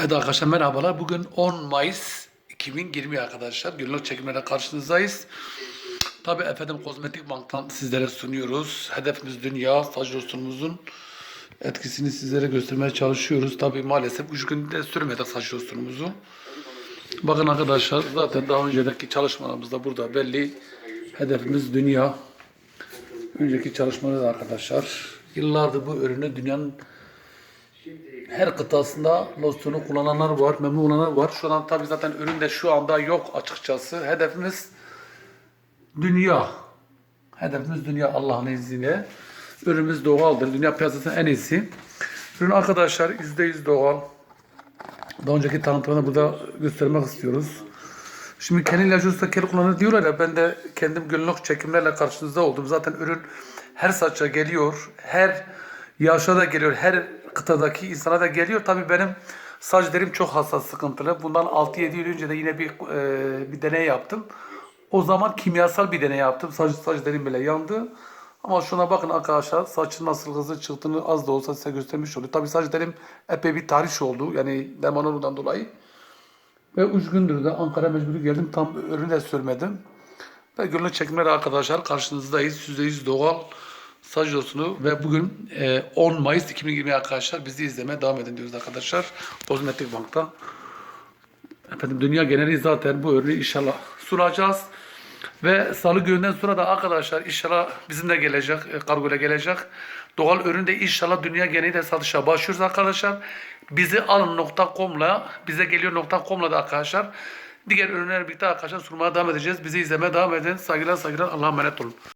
Evet arkadaşlar merhabalar. Bugün 10 Mayıs 2020 arkadaşlar. Günlük çekimlerle karşınızdayız. Tabii efendim Kozmetik Bank'tan sizlere sunuyoruz. Hedefimiz dünya. Saç losyonumuzun etkisini sizlere göstermeye çalışıyoruz. Tabii maalesef 3 günde sürmedi saç losyonumuzu. Bakın arkadaşlar zaten daha önceki çalışmalarımızda burada belli. Hedefimiz dünya. Önceki çalışmalarda arkadaşlar yıllardır bu ürünü dünyanın her kıtasında losyonu kullananlar var, memnun olanlar var. Şu an tabii zaten ürün de şu anda yok açıkçası. Hedefimiz dünya. Hedefimiz dünya Allah'ın izniyle. Ürünümüz doğaldır. Dünya piyasasının en iyisi. Ürün arkadaşlar %100 doğal. Daha önceki tanıtımını burada göstermek istiyoruz. Şimdi kendi ilacı kere kullanır diyorlar ya ben de kendim günlük çekimlerle karşınızda oldum. Zaten ürün her saça geliyor. Her yaşa da geliyor. Her kıtadaki insana da geliyor. Tabii benim saç derim çok hassas sıkıntılı. Bundan 6-7 yıl önce de yine bir e, bir deney yaptım. O zaman kimyasal bir deney yaptım. Saç, saç derim bile yandı. Ama şuna bakın arkadaşlar saçın nasıl hızlı çıktığını az da olsa size göstermiş oluyor. Tabii saç derim epey bir tarih oldu. Yani Demanolu'dan dolayı. Ve üç gündür de Ankara mecburi geldim. Tam ürünü de sürmedim. Ve günlük çekimler arkadaşlar karşınızdayız. %100 doğal saç losunu ve bugün e, 10 Mayıs 2020 arkadaşlar bizi izlemeye devam edin diyoruz arkadaşlar. Kozmetik Bank'ta. Efendim dünya geneli zaten bu ürünü inşallah sunacağız. Ve salı gününden sonra da arkadaşlar inşallah bizim de gelecek, e, kargo ile gelecek. Doğal ürün de inşallah dünya geneli de satışa başlıyoruz arkadaşlar. Bizi alın nokta.com'la, bize geliyor nokta.com'la da arkadaşlar. Diğer ürünler birlikte arkadaşlar sunmaya devam edeceğiz. Bizi izlemeye devam edin. Saygılar saygılar. Allah'a emanet olun.